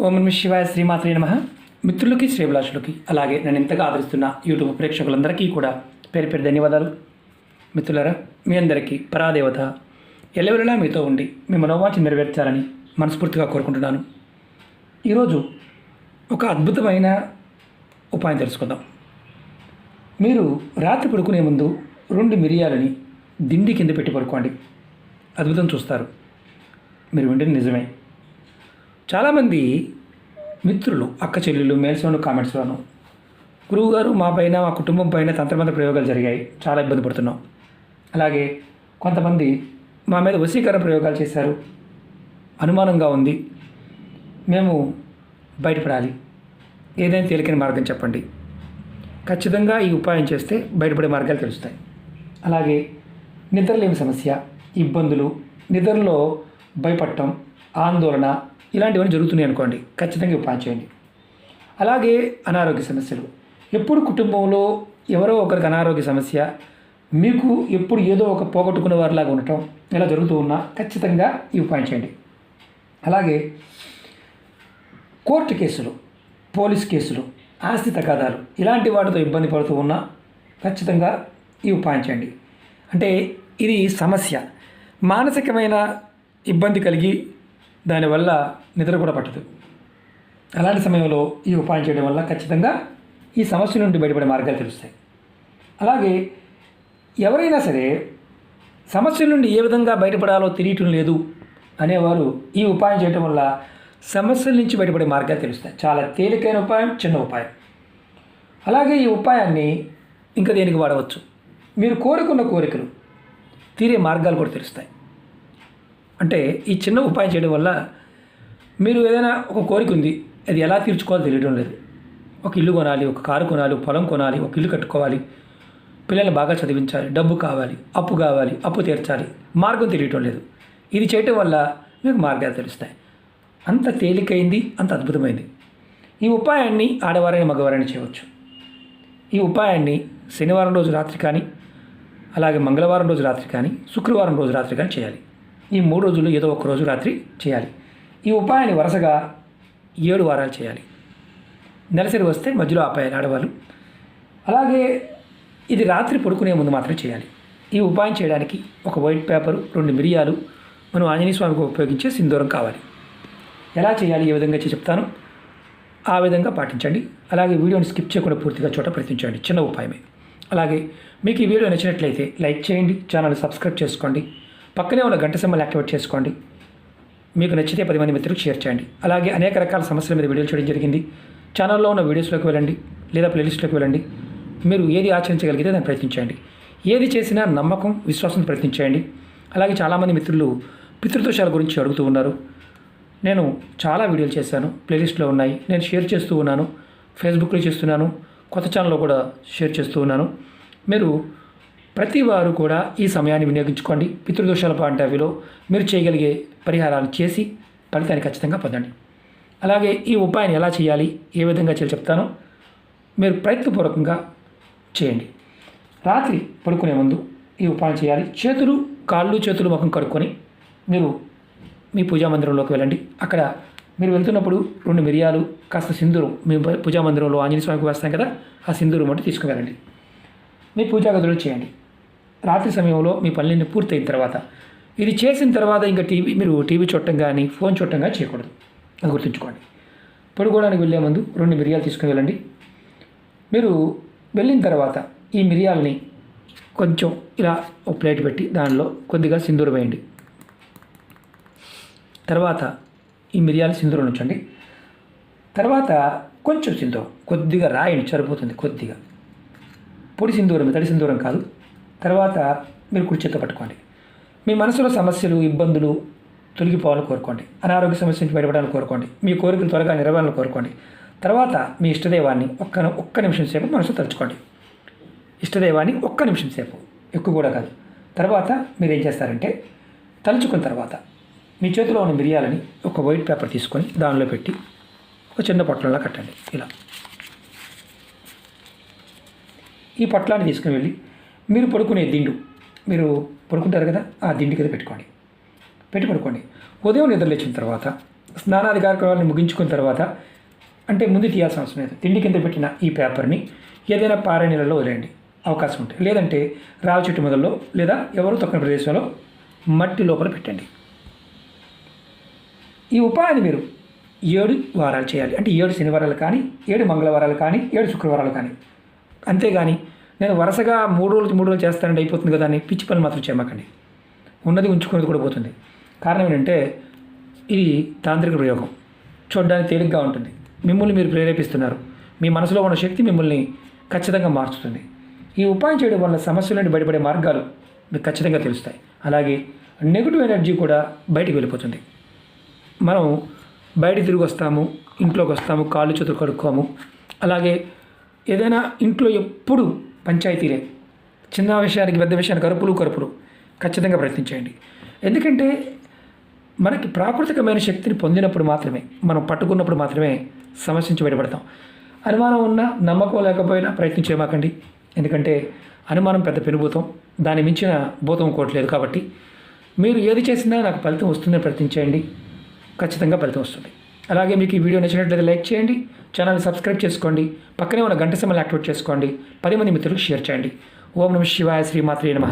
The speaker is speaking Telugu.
ఓం నమ శివాయ శ్రీమాత్రి నమ. మిత్రులకి శ్రీభిలాషులకి అలాగే నన్ను ఇంతగా ఆదరిస్తున్న యూట్యూబ్ ప్రేక్షకులందరికీ కూడా పేరు పేరు ధన్యవాదాలు. మిత్రులరా మీ అందరికీ పరాదేవత ఎల్లవెల్లలా మీతో ఉండి మీ మనోవాంఛ నెరవేర్చాలని మనస్ఫూర్తిగా కోరుకుంటున్నాను. ఈరోజు ఒక అద్భుతమైన ఉపాయం తెలుసుకుందాం. మీరు రాత్రి పడుకునే ముందు రెండు మిరియాలని దిండి కింద పెట్టి పడుకోండి. అద్భుతం చూస్తారు. మీరు వింటే నిజమే. చాలామంది మిత్రులు అక్క చెల్లెళ్ళు మేల్సోను కామెంట్స్లోను గురువుగారు మా పైన మా కుటుంబం పైన తంత్రమంత్ర ప్రయోగాలు జరిగాయి. చాలా ఇబ్బంది పడుతున్నాం. అలాగే కొంతమంది మా మీద వశీకరణ ప్రయోగాలు చేశారు. అనుమానంగా ఉంది. మేము బయటపడాలి. ఏదైనా తేలికైన మార్గం చెప్పండి. ఖచ్చితంగా ఈ ఉపాయం చేస్తే బయటపడే మార్గాలు తెలుస్తాయి. అలాగే నిద్రలేని సమస్య ఇబ్బందులు నిద్రలో భయపడటం ఆందోళన ఇలాంటివన్నీ జరుగుతున్నాయి అనుకోండి ఖచ్చితంగా ఈ ఉపాయం చేయండి. అలాగే అనారోగ్య సమస్యలు. ఎప్పుడు కుటుంబంలో ఎవరో ఒకరికి అనారోగ్య సమస్య మీకు ఎప్పుడు ఏదో ఒక పోగొట్టుకునే వారిలాగా ఉండటం ఇలా జరుగుతూ ఉన్నా ఖచ్చితంగా ఈ ఉపాయం చేయండి. అలాగే కోర్టు కేసులు పోలీస్ కేసులు ఆస్తి తగాదాలు ఇలాంటి వాటితో ఇబ్బంది పడుతూ ఉన్నా ఖచ్చితంగా ఈ ఉపాయం చేయండి. అంటే ఇది సమస్య. మానసికమైన ఇబ్బంది కలిగి దానివల్ల నిద్ర కూడా పట్టదు. అలాంటి సమయంలో ఈ ఉపాయం చేయడం వల్ల ఖచ్చితంగా ఈ సమస్య నుండి బయటపడే మార్గాలు తెలుస్తాయి. అలాగే ఎవరైనా సరే సమస్యల నుండి ఏ విధంగా బయటపడాలో తెలియటం లేదు అనేవారు ఈ ఉపాయం చేయటం వల్ల సమస్యల నుంచి బయటపడే మార్గాలు తెలుస్తాయి. చాలా తేలికైన ఉపాయం చిన్న ఉపాయం. అలాగే ఈ ఉపాయాన్ని ఇంకా దేనికి వాడవచ్చు? మీరు కోరుకున్న కోరికలు తీరే మార్గాలు కూడా తెలుస్తాయి. అంటే ఈ చిన్న ఉపాయం చేయడం వల్ల మీరు ఏదైనా ఒక కోరిక ఉంది అది ఎలా తీర్చుకోవాలో తెలియడం లేదు. ఒక ఇల్లు కొనాలి ఒక కారు కొనాలి పొలం కొనాలి ఒక ఇల్లు కట్టుకోవాలి పిల్లల్ని బాగా చదివించాలి డబ్బు కావాలి అప్పు కావాలి అప్పు తీర్చాలి మార్గం తెలియటం లేదు. ఇది చేయటం వల్ల మీకు మార్గాలు తెలుస్తాయి. అంత తేలికైంది అంత అద్భుతమైంది. ఈ ఉపాయాన్ని ఆడవారైన మగవారైనా చేయవచ్చు. ఈ ఉపాయాన్ని శనివారం రోజు రాత్రి కానీ అలాగే మంగళవారం రోజు రాత్రి కానీ శుక్రవారం రోజు రాత్రి కానీ చేయాలి. ఈ మూడు రోజులు ఏదో ఒక రోజు రాత్రి చేయాలి. ఈ ఉపాయాన్ని వరుసగా ఏడు వారాలు చేయాలి. నెలసరి వస్తే మధ్యలో ఆపాయాలి ఆడవాళ్ళు. అలాగే ఇది రాత్రి పడుకునే ముందు మాత్రమే చేయాలి. ఈ ఉపాయం చేయడానికి ఒక వైట్ పేపరు రెండు మిరియాలు మనం ఆంజనేయ స్వామికి ఉపయోగించే సింధూరం కావాలి. ఎలా చేయాలి ఏ విధంగా చెప్తాను. ఆ విధంగా పాటించండి. అలాగే వీడియోని స్కిప్ చేయకుండా పూర్తిగా చోట ప్రయత్నించండి. చిన్న ఉపాయమే. అలాగే మీకు ఈ వీడియో నచ్చినట్లయితే లైక్ చేయండి ఛానల్ సబ్స్క్రైబ్ చేసుకోండి. పక్కనే ఉన్న గంట సింబల్ యాక్టివేట్ చేసుకోండి. మీకు నచ్చితే పది మంది మిత్రులకు షేర్ చేయండి. అలాగే అనేక రకాల సమస్యల మీద వీడియోలు చేయడం జరిగింది. ఛానల్లో ఉన్న వీడియోస్లోకి వెళ్ళండి. లేదా ప్లేలిస్ట్లోకి వెళ్ళండి. మీరు ఏది ఆచరించగలిగితే దాన్ని ప్రయత్నించండి. ఏది చేసినా నమ్మకం విశ్వాసం ప్రయత్నించండి అలాగే చాలామంది మిత్రులు పితృదోషాల గురించి అడుగుతూ ఉన్నారు. నేను చాలా వీడియోలు చేశాను. ప్లేలిస్ట్లో ఉన్నాయి. నేను షేర్ చేస్తూ ఉన్నాను. ఫేస్బుక్లో చేస్తున్నాను. కొత్త ఛానల్లో కూడా షేర్ చేస్తూ ఉన్నాను. మీరు ప్రతి వారు కూడా ఈ సమయాన్ని వినియోగించుకోండి. పితృదోషాల పాంటవిలో మీరు చేయగలిగే పరిహారాలు చేసి ఫలితాన్ని ఖచ్చితంగా పొందండి. అలాగే ఈ ఉపాయాన్ని ఎలా చేయాలి ఏ విధంగా చేయాలి చెప్తానో. మీరు ప్రయత్నపూర్వకంగా చేయండి. రాత్రి పడుకునే ముందు ఈ ఉపాయం చేయాలి. చేతులు కాళ్ళు చేతులు ముఖం కడుక్కొని మీరు మీ పూజా మందిరంలోకి వెళ్ళండి. అక్కడ మీరు వెళ్తున్నప్పుడు రెండు మిరియాలు కాస్త సింధూరం మీ పూజా మందిరంలో ఆంజనేయ స్వామికి వేస్తాం కదా ఆ సింధూరం ఒకటి తీసుకువెళ్ళండి. మీ పూజా గదిలో చేయండి. రాత్రి సమయంలో మీ పనులన్నీ పూర్తయిన తర్వాత. ఇది చేసిన తర్వాత ఇంకా టీవీ మీరు టీవీ చూడటం కానీ ఫోన్ చూడటం కానీ చేయకూడదు. అది గుర్తుంచుకోండి. పడుకోవడానికి వెళ్ళే ముందు రెండు మిరియాలు తీసుకుని వెళ్ళండి. మీరు వెళ్ళిన తర్వాత ఈ మిరియాలని కొంచెం ఇలా ఒక ప్లేట్ పెట్టి దానిలో కొద్దిగా సింధూరు వేయండి. తర్వాత ఈ మిరియాలు సింధూరం ఉంచండి. తర్వాత కొంచెం సింధూరం కొద్దిగా రాయండి సరిపోతుంది కొద్దిగా. పొడి సింధూరం తడి సింధూరం కాదు. తర్వాత మీరు కుడి చేత్తో పట్టుకోండి. మీ మనసులో సమస్యలు ఇబ్బందులు తొలగిపోవాలని కోరుకోండి. అనారోగ్య సమస్య నుంచి బయటపడాలని కోరుకోండి. మీ కోరికలు త్వరగా నెరవేరాలని కోరుకోండి. తర్వాత మీ ఇష్టదైవాన్ని ఒక్క ఒక్క నిమిషం సేపు మనసు తలుచుకోండి. ఇష్టదైవాన్ని ఒక్క నిమిషం సేపు ఎక్కువ కూడా కాదు. తర్వాత మీరు ఏం చేస్తారంటే తలుచుకున్న తర్వాత మీ చేతిలో ఉన్న మిరియాలని ఒక వైట్ పేపర్ తీసుకొని దానిలో పెట్టి ఒక చిన్న పొట్లంలా కట్టండి. ఇలా. ఈ పొట్లాన్ని తీసుకుని వెళ్ళి మీరు పడుకునే దిండు. మీరు పడుకుంటారు కదా ఆ దిండు కింద పెట్టుకోండి. పెట్టి పడుకోండి. ఉదయం నిద్ర లేచిన తర్వాత స్నానాది కార్యక్రమాలను ముగించుకున్న తర్వాత అంటే ముందు తీయాల్సిన అవసరం లేదు. తిండి కింద పెట్టిన ఈ పేపర్ని ఏదైనా పారే నీళ్ళలో వదిలేయండి. అవకాశం ఉంటుంది లేదంటే రావి చెట్టు మొదల్లో లేదా ఎవరు తొక్కని ప్రదేశంలో మట్టి లోపల పెట్టండి. ఈ ఉపాయాన్ని మీరు ఏడు వారాలు చేయాలి. అంటే ఏడు శనివారాలు కానీ ఏడు మంగళవారాలు కానీ ఏడు శుక్రవారాలు కానీ. అంతేగాని నేను వరుసగా మూడు రోజులు మూడు రోజులు చేస్తానంటే అయిపోతుంది కదా అని పిచ్చి పని మాత్రం చేయమాకండి. ఉన్నది ఉంచుకునేది కూడా పోతుంది. కారణం ఏంటంటే ఇది తాంత్రిక ప్రయోగం. చూడడానికి తేలిగ్గా ఉంటుంది. మిమ్మల్ని మీరు ప్రేరేపిస్తున్నారు. మీ మనసులో ఉన్న శక్తి మిమ్మల్ని ఖచ్చితంగా మార్చుతుంది. ఈ ఉపాయం చేయడం వల్ల సమస్యల నుండి బయటపడే మార్గాలు మీకు ఖచ్చితంగా తెలుస్తాయి. అలాగే నెగిటివ్ ఎనర్జీ కూడా బయటికి వెళ్ళిపోతుంది. మనం బయట తిరిగి వస్తాము ఇంట్లోకి వస్తాము కాళ్ళు చేతులు కడుక్కోము. అలాగే ఏదైనా ఇంట్లో ఎప్పుడు పంచాయతీలే. చిన్న విషయానికి పెద్ద విషయానికి కరుపులు కరుపులు. ఖచ్చితంగా ప్రయత్నించేయండి. ఎందుకంటే మనకి ప్రాకృతికమైన శక్తిని పొందినప్పుడు మాత్రమే మనం పట్టుకున్నప్పుడు మాత్రమే సమస్య నుంచి బయటపడతాం. అనుమానం ఉన్నా నమ్మకం లేకపోయినా ప్రయత్నించేమాకండి ఎందుకంటే అనుమానం పెద్ద పెనుభూతం. దాని మించిన భూతం కోట్లేదు కాబట్టి. మీరు ఏది చేసినా నాకు ఫలితం వస్తుందని ప్రయత్నించేయండి. ఖచ్చితంగా ఫలితం వస్తుంది. అలాగే మీకు ఈ వీడియో నచ్చినట్లయితే లైక్ చేయండి ఛానల్ సబ్స్క్రైబ్ చేసుకోండి పక్కనే ఉన్న గంట సమయాన్ని యాక్టివేట్ చేసుకోండి పది మంది మిత్రులకు షేర్ చేయండి. ఓం నమ శివాయ శ్రీమాత్రే నమ.